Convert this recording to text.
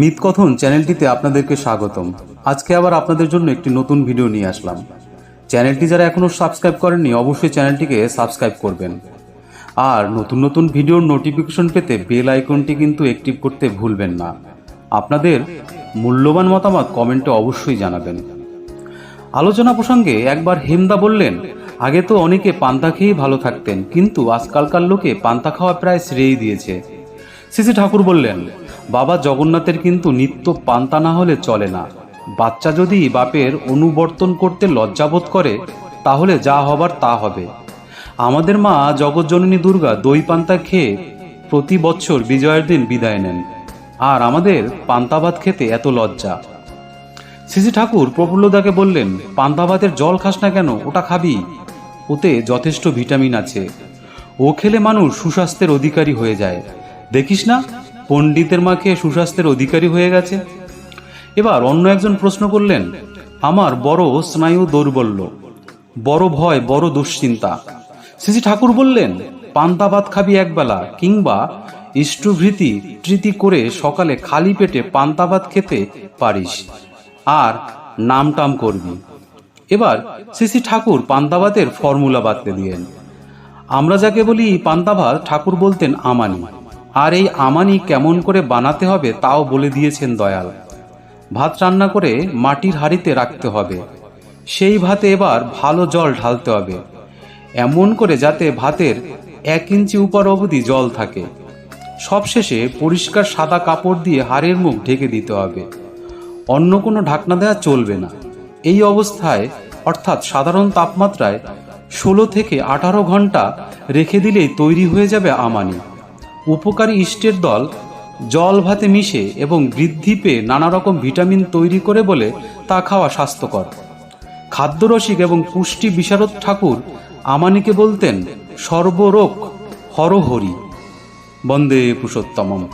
মিতকথন চ্যানেলটিতে আপনাদেরকে স্বাগতম। আজকে আবার আপনাদের জন্য একটি নতুন ভিডিও নিয়ে আসলাম। চ্যানেলটি যারা এখনও সাবস্ক্রাইব করেননি, অবশ্যই চ্যানেলটিকে সাবস্ক্রাইব করবেন। আর নতুন নতুন ভিডিওর নোটিফিকেশন পেতে বেল আইকনটি কিন্তু অ্যাক্টিভ করতে ভুলবেন না। আপনাদের মূল্যবান মতামত কমেন্টে অবশ্যই জানাবেন। আলোচনা প্রসঙ্গে একবার হেমদা বললেন, আগে তো অনেকে পান্তা খেয়েই ভালো থাকতেন, কিন্তু আজকালকার লোকে পান্তা খাওয়া প্রায় ছেড়েই দিয়েছে। সিসি ঠাকুর বললেন বাবা জগন্নাথের কিন্তু নিত্য পান্তা না হলে চলে না। বাচ্চা যদি বাপের অনুবর্তন করতে লজ্জাবোধ করে, তাহলে যা হবার তা হবে। আমাদের মা জগৎজননী দুর্গা দই পান্তা খেয়ে প্রতি বছর বিজয়ের দিন বিদায় নেন। আর আমাদের পান্তা ভাত খেতে এত লজ্জা। সিসি ঠাকুর প্রফুল্লদাকে বললেন, পান্তা ভাতের জল খাস না কেন? ওটা খাবি? ওতে যথেষ্ট ভিটামিন আছে। ও খেলে মানুষ সুস্বাস্থ্যের অধিকারী হয়ে যায়। দেখিস না পণ্ডিতের মা খেয়ে সুস্বাস্থ্যের অধিকারী হয়ে গেছে। এবার অন্য একজন প্রশ্ন করলেন, আমার বড় স্নায়ু দৌর্বল্য, বড় ভয়, বড় দুশ্চিন্তা। শ্রী ঠাকুর বললেন, পান্তা ভাত খাবি একবেলা কিংবা ইষ্টভৃতি তৃতি করে সকালে খালি পেটে পান্তা ভাত খেতে পারিস আর নাম টাম করবি। এবার শ্রী ঠাকুর পান্তা ভাতের ফর্মুলা বাতলে দিলেন, আমরা যাকে বলি পান্তা ভাত, ঠাকুর বলতেন আমানি। আর এই আমানি কেমন করে বানাতে হবে তাও বলে দিয়েছেন দয়াল। ভাত রান্না করে মাটির হাঁড়িতে রাখতে হবে। সেই ভাতে এবার ভালো জল ঢালতে হবে। এমন করে যাতে ভাতের এক ইঞ্চি উপর অবধি জল থাকে। সবশেষে পরিষ্কার সাদা কাপড় দিয়ে হাড়ের মুখ ঢেকে দিতে হবে। অন্য কোনো ঢাকনা দেওয়া চলবে না। এই অবস্থায়, অর্থাৎ সাধারণ তাপমাত্রায়, ষোলো থেকে আঠারো ঘণ্টা রেখে দিলেই তৈরি হয়ে যাবে আমানি। উপকারী ইষ্টের দল, জল ভাতে মিশে এবং বৃদ্ধি পেয়ে নানা রকম ভিটামিন তৈরি করে বলে তা খাওয়া স্বাস্থ্যকর। খাদ্যরসিক এবং পুষ্টি বিশারদ ঠাকুর আমানিকে বলতেন, সর্বরোগ হরহরি। বন্দে পুরুষোত্তমম।